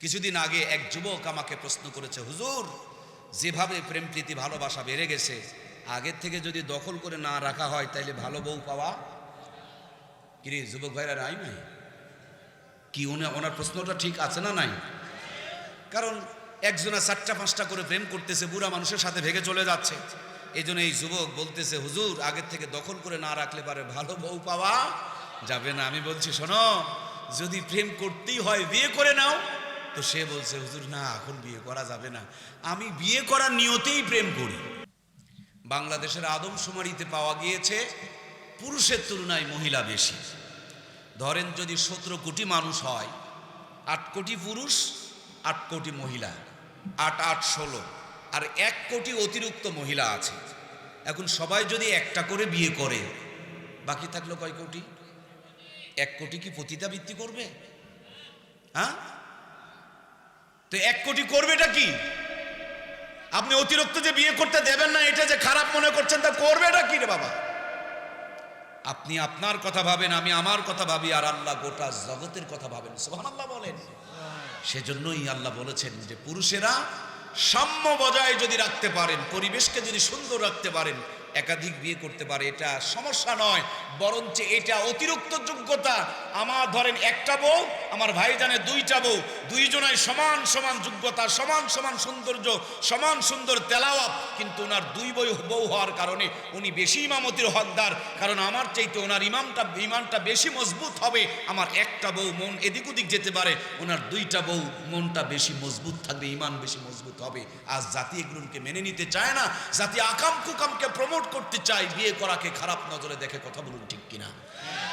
কিছুদিন আগে এক যুবক আমাকে প্রশ্ন করেছে, হুজুর, যেভাবে প্রেম প্রীতি ভালোবাসা বেড়ে গেছে, আগের থেকে যদি দখল করে না রাখা হয়, তাইলে ভালো বউ পাওয়া? কিরে, যুবক ভাইরা নাই নাই? কি উনি, ওনার প্রশ্নটা ঠিক আছে না নাই? কারণ একজনা চারটা পাঁচটা করে প্রেম করতেছে, বুড়া মানুষের সাথে ভেগে চলে যাচ্ছে। এই এই যুবক বলতেছে, হুজুর, আগের থেকে দখল করে না রাখলে পারে ভালো বউ পাওয়া যাবে না। আমি বলছি, শোনো, যদি প্রেম করতেই হয়, বিয়ে করে নাও। তো সে বলছে, হুজুর, না, এখন বিয়ে করা যাবে না। আমি বিয়ে করার নিয়তেই প্রেম করি। বাংলাদেশের আদমশুমারিতে পাওয়া গিয়েছে পুরুষের তুলনায় মহিলা বেশি। ধরেন যদি সতেরো কোটি মানুষ হয়, আট কোটি পুরুষ, আট কোটি মহিলা, আট আট, ষোলো, আর এক কোটি অতিরিক্ত মহিলা আছে। এখন সবাই যদি একটা করে বিয়ে করে, বাকি থাকল কয় কোটি? এক কোটি কি পতিতাবৃত্তি করবে? হ্যাঁ? তো এক কোটি করবেটা কি? আপনি অতিরিক্ত যে বিয়ে করতে দেবেন না, এটা যে খারাপ মনে করছেন, তা করবেটা কি রে বাবা? আপনি আপনার কথা ভাবেন, আমি আমার কথা ভাবি, আর আল্লাহ গোটা জগতের কথা ভাবেন। সোহান আল্লাহ বলেন। সেজন্যই আল্লাহ বলেছেন যে, পুরুষেরা সাম্য বজায় যদি রাখতে পারেন, পরিবেশকে যদি সুন্দর রাখতে পারেন একাধিক বিয়ে করতে পারে, এটা সমস্যা নয়। বরঞ্চ এটা অতিরিক্ত যোগ্যতা। আমার ধরেন একটা বউ, আমার ভাই জানে দুইটা বউ দুইজনায় সমান সমান যোগ্যতা, সমান সমান সৌন্দর্য, সমান সুন্দর তেলাওয়াত। কিন্তু ওনার দুই বই বউ হওয়ার কারণে উনি বেশি ইমামতির হকদার। কারণ আমার চাইতে ওনার ইমামটা ইমানটা বেশি মজবুত হবে। আমার একটা বউ মন এদিক ওদিক যেতে পারে, ওনার দুইটা বউ মনটা বেশি মজবুত থাকবে, ইমান বেশি মজবুত হবে। আজ জাতি এগুলোকে মেনে নিতে চায় না। জাতি আকাম কুকামকে প্রমোট করতে চায় বিয়ে করাকে খারাপ নজরে দেখে কথা বলুন ঠিক কিনা?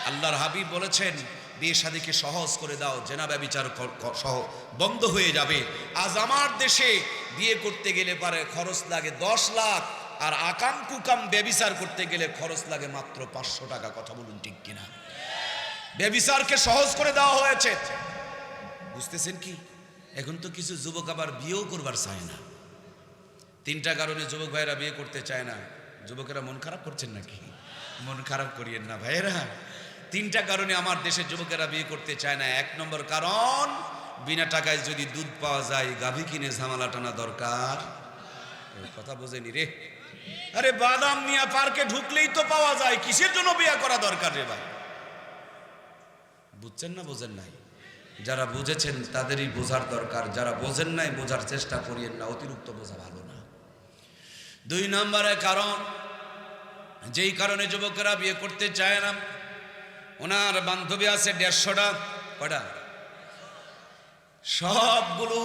আল্লাহর হাবিব বলেছেন, বিয়ে শাদীকে সহজ করে দাও, জেনা ব্যবিচার সহ, বন্ধ হয়ে যাবে। আজ আমার দেশে বিয়ে করতে গেলে পারে খরচ লাগে দশ লাখ, আর আকাম কুকাম ব্যবিচার করতে গেলে খরচ লাগে মাত্র পাঁচশো টাকা, কথা বলুন ঠিক কিনা? ব্যবিচারকে সহজ করে দেওয়া হয়েছে। বুঝতেছেন কি? এখন তো কিছু যুবক আবার বিয়েও করবার চায় না। তিনটা কারণে যুবক ভাইরা বিয়ে করতে চায় না। যুবকেরা মন খারাপ করছেন নাকি? মন খারাপ করিয়েন না ভাইয়েরা। তিনটা কারণে আমার দেশের যুবকেরা বিয়ে করতে চায় না। এক নম্বর কারণ, বিনা টাকায় যদি দুধ পাওয়া যায়, গাভী কিনে ঝামেলা টানা দরকার। কথা বোঝেনি রে। আরে বাদাম মিয়া পার্কে ঢুকলেই তো পাওয়া যায়। কিসের জন্য বিয়ে করা দরকার রে ভাই? বুঝছেন না বোঝেন নাই? যারা বুঝেছেন, তাদেরই বোঝার দরকার। যারা বোঝেন নাই, বোঝার চেষ্টা করিয়েন না। অতিরিক্ত বোঝা ভালো না। দুই নম্বরে কারণ, যেই কারণে যুবকেরা বিয়ে করতে চায় না, ওনার বান্ধবী আছে দেড়শোটা কটা সবগুলো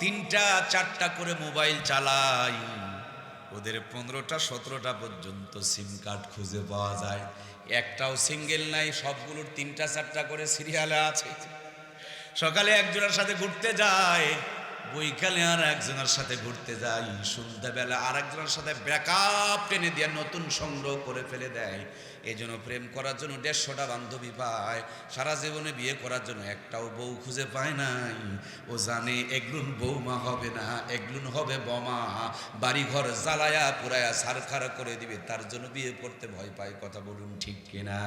তিনটা, চারটা করে মোবাইল চালাই। ওদের পনেরোটা, সতেরোটা পর্যন্ত সিম কার্ড খুঁজে পাওয়া যায়। একটাও সিঙ্গেল নাই, সবগুলোর তিনটা, চারটা করে সিরিয়ালে আছে। সকালে একজনের সাথে ঘুরতে যায় বৈকালে আর একজনের সাথে ঘুরতে যাই, সন্ধ্যাবেলা আর একজনের সাথে ব্যাকআপ টেনে দিয়ে নতুন সংগ্রহ করে ফেলে দেয়। এই জন্য প্রেম করার জন্য দেড়শোটা বান্ধবী পায়, সারা জীবনে বিয়ে করার জন্য একটাও বউ খুঁজে পায় নাই। ও জানে এগলুন বৌমা হবে না, এগলুন হবে বমা। বাড়িঘর জ্বালায়া পুরায়া সারখার করে দিবে, তার জন্য বিয়ে করতে ভয় পায়, কথা বলুন ঠিক কিনা?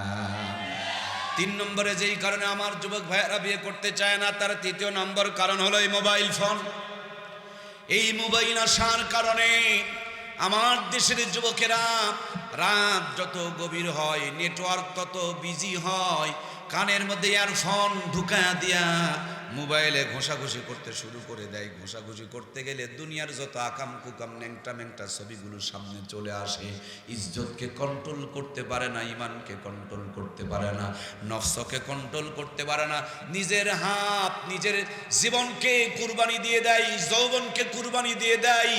তিন নম্বরে যেই কারণে আমার যুবক ভাইয়েরা বিয়ে করতে চায় না, তার তৃতীয় নম্বর কারণ হলো এই মোবাইল ফোন। এই মোবাইল আসার কারণে আমার দেশের যুবকেরা রাত যত গভীর হয় নেটওয়ার্ক তত বিজি হয়, কানের মধ্যে ইয়ারফোন ঢুকা দিয়া মোবাইলে ঘোষাঘুষি করতে শুরু করে দেয়। ঘোষাঘুষি করতে গেলে দুনিয়ার যত আকাম কুকাম ন্যাংটা ম্যাংটা ছবিগুলো সামনে চলে আসে। ইজ্জতকে কন্ট্রোল করতে পারে না ইমানকে কন্ট্রোল করতে পারে না, নফসকে কন্ট্রোল করতে পারে না। নিজের হাত, নিজের জীবনকে কুরবানি দিয়ে দেয়, যৌবনকে কুরবানি দিয়ে দেয়।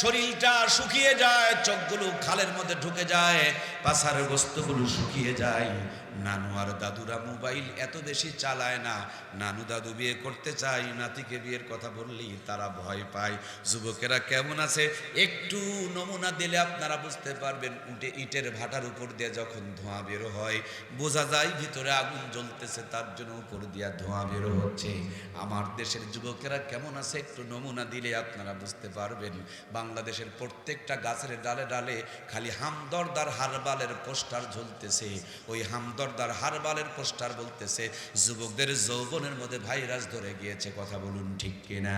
শরীরটা শুকিয়ে যায়, চোখগুলো খালের মধ্যে ঢুকে যায় পাশার বস্তুগুলো শুকিয়ে যায়। নানু আর দাদুরা মোবাইল এত বেশি চালায় না। নানু দাদু বিয়ে করতে চাই নাতিকে বিয়ের কথা বললেই তারা ভয় পায়। যুবকেরা কেমন আছে? একটু নমুনা দিলে আপনারা বুঝতে পারবেন উঠে ইটের ভাটার উপর দিয়ে যখন ধোঁয়া বেরো হয়, বোঝা যায় ভিতরে আগুন জ্বলতেছে, তার জন্য উপর দিয়া ধোঁয়া বেরো হচ্ছে। আমার দেশের যুবকেরা কেমন আছে? একটু নমুনা দিলে আপনারা বুঝতে পারবেন। বাংলাদেশের প্রত্যেকটা গাছের ডালে ডালে খালি হামদর্দার হারবালের পোস্টার ঝুলতেছে ওই হামদ দরদার হারবালের পোস্টার বলতেছে, যুবকদের যৌবনের মধ্যে ভাইরাস ধরে গিয়েছে, কথা বলুন ঠিক কিনা?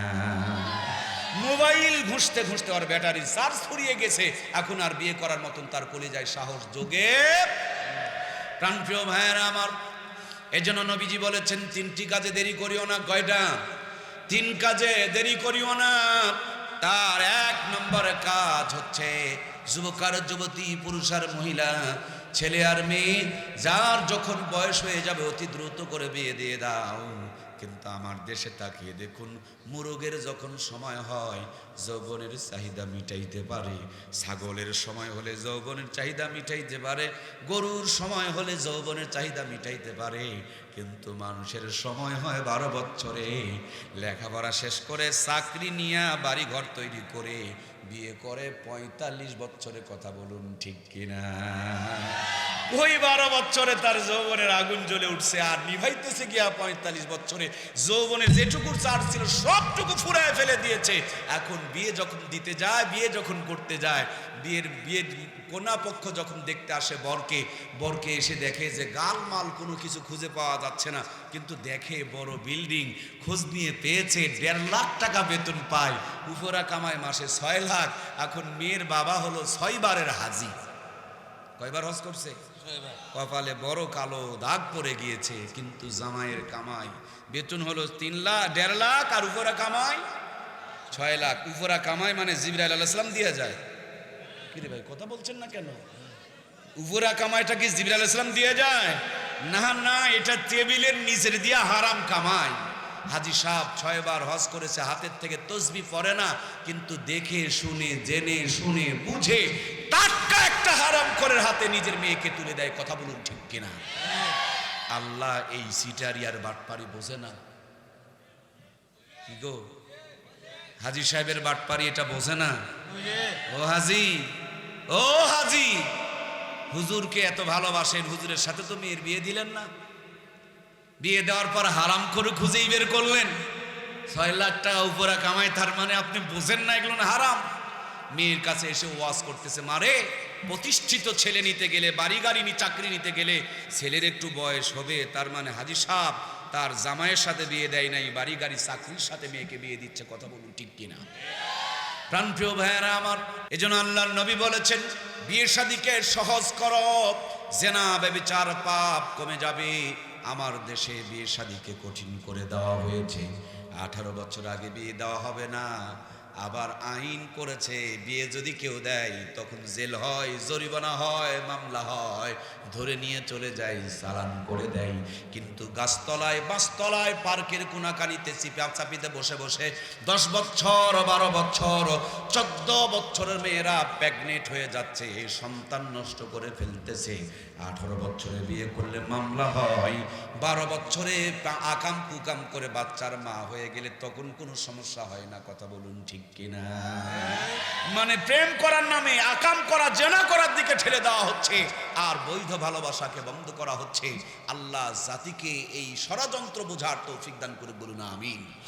মোবাইল ঘুষতে ঘুষতে ওর ব্যাটারি চার্জ ফুরিয়ে গেছে। এখন আর বিয়ে করার মতন তার কলিজায় সাহস যোগে প্রাণপ্রিয় ভাইয়েরা আমার, এজন্য নবীজি বলেছেন, তিনটি কাজে দেরি করিও না, কয়টা? তিন কাজে দেরি করিও না। তার এক নম্বর কাজ হচ্ছে যুবক আর যুবতী, পুরুষ আর মহিলা, ছেলে আর মেয়ে, যার যখন বয়স হয়ে যাবে, অতি দ্রুত করে বিয়ে দিয়ে দাও। কিন্তু আমার দেশে তাকিয়ে দেখুন, মুরগের যখন সময় হয়, যৌবনের চাহিদা মিটাইতে পারে। ছাগলের সময় হলে যৌবনের চাহিদা মিটাইতে পারে। গরুর সময় হলে যৌবনের চাহিদা মিটাইতে পারে। কিন্তু মানুষের সময় হয় বারো বছরে লেখাপড়া শেষ করে চাকরি নিয়ে বাড়ি ঘর তৈরি করে বিয়ে করে পঁয়তাল্লিশ বছরে কথা বলুন ঠিক কিনা? ওই বারো বছরে তার যৌবনের আগুন জ্বলে উঠছে আর নিভাইতেছে গিয়া পঁয়তাল্লিশ বছরে। যৌবনের যেটুকু চার ছিল সবটুকু ফুরায় ফেলে দিয়েছে। এখন বিয়ে যখন দিতে যায়, বিয়ে যখন করতে যায় বিয়ের বিয়ের কন্যা পক্ষ যখন দেখতে আসে বরকে বরকে এসে দেখে যে গালমাল কোনো কিছু খুঁজে পাওয়া যাচ্ছে না। কিন্তু দেখে বড় বিল্ডিং খোঁজ নিয়ে পেয়েছে দেড় লাখ টাকা বেতন পায়। উপরা কামায় মাসে ছয় লাখ এখন মেয়ের বাবা হলো ছয়বারের হাজি। কয়বার হজ করছে? কপালে বড় কালো দাগ পড়ে গিয়েছে কিন্তু জামাইয়ের কামাই। বেতন হলো তিন লাখ দেড় লাখ আর উপরা কামাই ছয় লাখ। উপরা কামাই মানে জিবরাইল আলাইসলাম দিয়ে যায়। কিরে ভাই, কথা বলছেন না কেন? উপরা কামাইটা কি জিবরাইল আলাইসলাম দিয়ে যায়? না না, এটা টেবিলের নিচের দিয়া হারাম কামাই। হাজি সাহেব ছয়বার হজ করেছে, হাতের থেকে তসবি পড়ে না, কিন্তু দেখে, শুনে, জেনে, শুনে, বুঝে টাটকা একটা হারাম করের হাতে নিজের মেয়েকে তুলে দেয়, কথা বলুন ঠিক কিনা? আল্লাহ এই সিটারিয়ার বাটপারি বোঝে না। কি গো? হাজি সাহেবের বাটপারি এটা বোঝে না? ও হাজি ও হাজি, হুজুরকে এত ভালোবাসেন, হুজুরের সাথে তো মেয়ের বিয়ে দিলেন না। বিয়ে দেওয়ার পর হারাম করে খুঁজেই বের করলেন। ছয় লাখ টাকা উপরা কামাই তার মানে আপনি বোঝেন না এগুলো হারাম। মেয়ের কাছে এসে ওয়াজ করতেছে মারে প্রতিষ্ঠিত ছেলে নিতে গেলে, বাড়ি গাড়ি নি, চাকরি নিতে গেলে ছেলের একটু বয়স হবে, তার মানে হাজি সাহেব তার জামাইয়ের সাথে বিয়ে দেয় নাই, বাড়ি গাড়ি চাকরির সাথে মেয়েকে বিয়ে দিচ্ছে, কথা বলুন ঠিক কিনা? প্রাণপ্রিয় ভাইয়েরা আমার, এজন্য আল্লাহর নবী বলেছেন, বিয়ে শাদিকে সহজ কর, জেনা বেবিচার পাপ কমে যাবে। আমার দেশে বিয়ে শাদিকে কঠিন করে দেওয়া হয়েছে। আঠারো বছর আগে বিয়ে দেওয়া হবে না। আবার আইন করেছে, বিয়ে যদি কেউ দেয়, তখন জেল হয়, জরিমানা হয়, মামলা হয়, ধরে নিয়ে চলে যায় চালান করে দেয়। কিন্তু গাছতলায়, বাসতলায়, পার্কের কোনাকানিতে চিপা চাপিতে বসে বসে দশ বছর, বারো বছর, চোদ্দ বছরের মেয়েরা প্রেগনেন্ট হয়ে যাচ্ছে, সন্তান নষ্ট করে ফেলতেছে। আঠারো বছরে বিয়ে করলে মামলা হয়। বারো বছরে আকাম কুকাম করে বাচ্চার মা হয়ে গেলে তখন কোনো সমস্যা হয় না, কথা বলুন ঠিক কিনা? মানে প্রেম করার নামে, আকাম করা, জেনা করার দিকে ঠেলে দেওয়া হচ্ছে। আর বৈধ ভালোবাসাকে বন্ধ করা হচ্ছে। আল্লাহ জাতিকে এই ষড়যন্ত্র বোঝার তৌফিক দান করে বলুন আমিন।